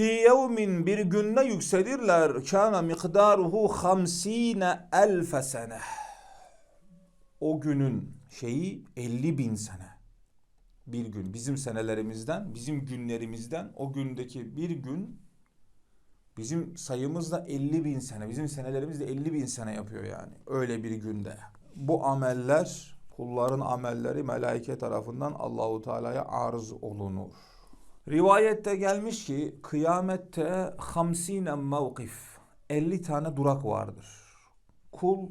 Fi yevmin bir günde yükselirler. Kana mikdaruhu hamsine elfe sene. O günün şeyi 50 bin sene. Bir gün bizim senelerimizden, bizim günlerimizden o gündeki bir gün bizim sayımızda 50 bin sene. Bizim senelerimiz de 50 bin sene yapıyor yani. Öyle bir günde. Bu ameller, kulların amelleri melaike tarafından Allahu Teala'ya arz olunur. Rivayette gelmiş ki kıyamette hamsine mevkif 50 tane durak vardır. Kul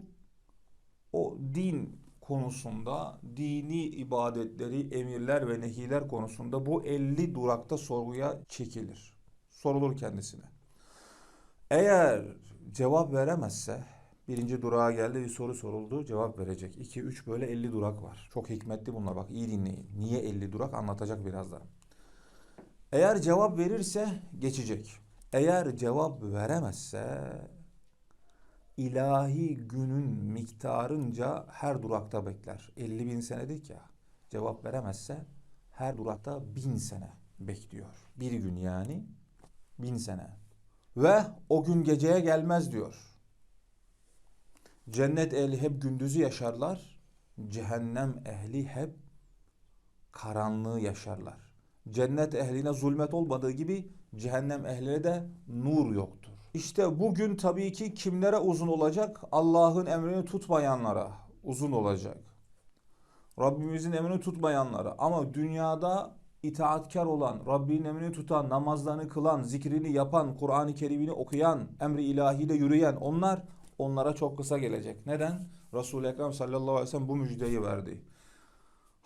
o din konusunda dini ibadetleri, emirler ve nehiler konusunda bu 50 durakta sorguya çekilir. Sorulur kendisine. Eğer cevap veremezse birinci durağa geldi bir soru soruldu cevap verecek. 2 3 böyle 50 durak var. Çok hikmetli bunlar bak iyi dinleyin. Niye 50 durak anlatacak birazdan. Eğer cevap verirse geçecek. Eğer cevap veremezse ilahi günün miktarınca her durakta bekler. 50 bin senedik ya. Cevap veremezse her durakta bin sene bekliyor. Bir gün yani bin sene. Ve o gün geceye gelmez diyor. Cennet ehli hep gündüzü yaşarlar. Cehennem ehli hep karanlığı yaşarlar. Cennet ehline zulmet olmadığı gibi cehennem ehline de nur yoktur. İşte bugün tabii ki kimlere uzun olacak? Allah'ın emrini tutmayanlara uzun olacak. Rabbimizin emrini tutmayanlara ama dünyada itaatkar olan, Rabbinin emrini tutan, namazlarını kılan, zikrini yapan, Kur'an-ı Kerim'ini okuyan, emri ilahiyle yürüyen onlar onlara çok kısa gelecek. Neden? Resul-i Ekrem sallallahu aleyhi ve sellem bu müjdeyi verdi.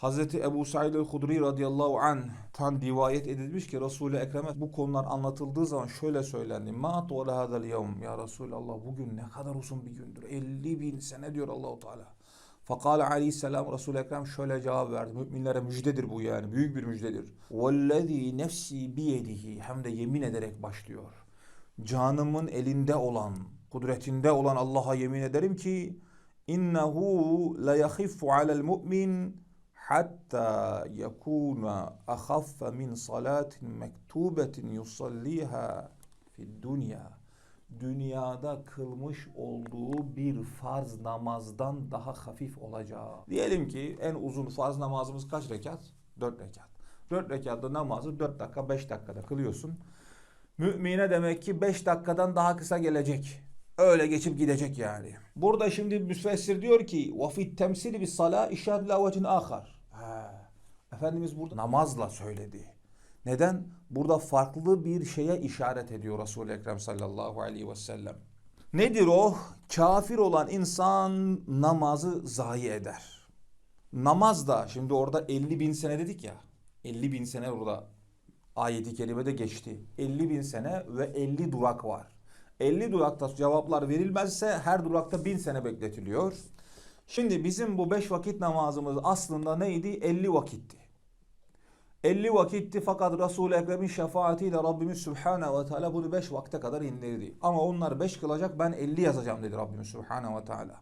Hazreti Ebu Said el-Hudri radıyallahu anh tan rivayet edilmiş ki Resul-i Ekrem'e bu konular anlatıldığı zaman şöyle söylendi. Ma tuğla hadal yevm ya Resulallah bugün ne kadar uzun bir gündür. 50 bin sene diyor Allahu Teala. Fakale aleyhisselam Resul-i Ekrem şöyle cevap verdi. Müminlere müjdedir bu yani. Büyük bir müjdedir. Vellezî nefsi biyedihi hem de yemin ederek başlıyor. Canımın elinde olan, kudretinde olan Allah'a yemin ederim ki innehu la yahiffu alel mu'min hatta yakuna ahaffa min salatin mektubetin yusalliha fid dünya dünyada kılmış olduğu bir farz namazdan daha hafif olacağı. Diyelim ki en uzun farz namazımız kaç rekat? 4 rekat. 4 rekatta namazı 4 dakika 5 dakikada kılıyorsun. Mümine demek ki 5 dakikadan daha kısa gelecek Öyle geçip gidecek yani. Burada şimdi müfessir diyor ki وَفِي التَّمْسِلِ بِالصَّلَاءِ اِشَّادْ لَوَجٍ آخar. Ha. Efendimiz burada namazla söyledi. Neden? Burada farklı bir şeye işaret ediyor Resul-i Ekrem sallallahu aleyhi ve sellem. Nedir o? Kafir olan insan namazı zayi eder. Namaz da şimdi orada 50 bin sene dedik ya. 50 bin sene orada ayeti kerimede geçti. 50 bin sene ve 50 durak var. 50 durakta cevaplar verilmezse her durakta 1000 sene bekletiliyor. Şimdi bizim bu 5 vakit namazımız aslında neydi? 50 vakitti. 50 vakitti fakat Resul-i Ekrem'in şefaatiyle Rabbimiz Subhanahu ve Teala bunu 5 vakte kadar indirdi. Ama onlar 5 kılacak ben 50 yazacağım dedi Rabbimiz Subhanahu ve Teala.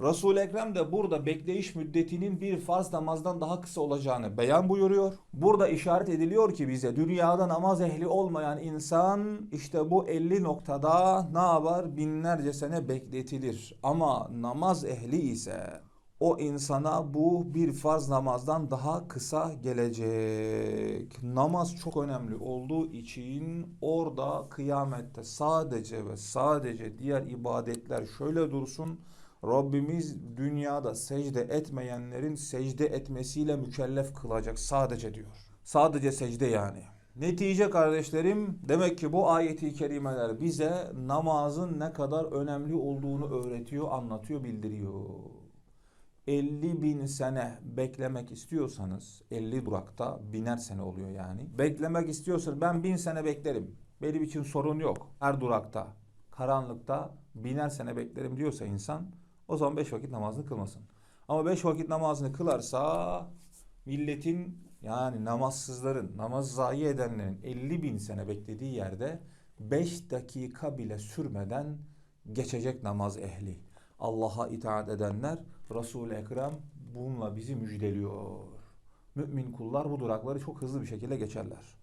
Resul-i Ekrem de burada bekleyiş müddetinin bir farz namazdan daha kısa olacağını beyan buyuruyor. Burada işaret ediliyor ki bize dünyada namaz ehli olmayan insan işte bu 50 noktada ne yapar? Binlerce sene bekletilir. Ama namaz ehli ise o insana bu bir farz namazdan daha kısa gelecek. Namaz çok önemli olduğu için orada kıyamette sadece ve sadece diğer ibadetler şöyle dursun. Rabbimiz dünyada secde etmeyenlerin secde etmesiyle mükellef kılacak sadece diyor. Sadece secde yani. Netice kardeşlerim demek ki bu ayeti kerimeler bize namazın ne kadar önemli olduğunu öğretiyor, anlatıyor, bildiriyor. 50 bin sene beklemek istiyorsanız 50 durakta biner sene oluyor yani. Beklemek istiyorsanız ben bin sene beklerim. Benim için sorun yok. Her durakta karanlıkta biner sene beklerim diyorsa insan o zaman 5 vakit namazını kılmasın. Ama 5 vakit namazını kılarsa milletin yani namazsızların, namaz zayi edenlerin 50 bin sene beklediği yerde 5 dakika bile sürmeden geçecek namaz ehli. Allah'a itaat edenler Resul-i Ekrem bununla bizi müjdeliyor. Mümin kullar bu durakları çok hızlı bir şekilde geçerler.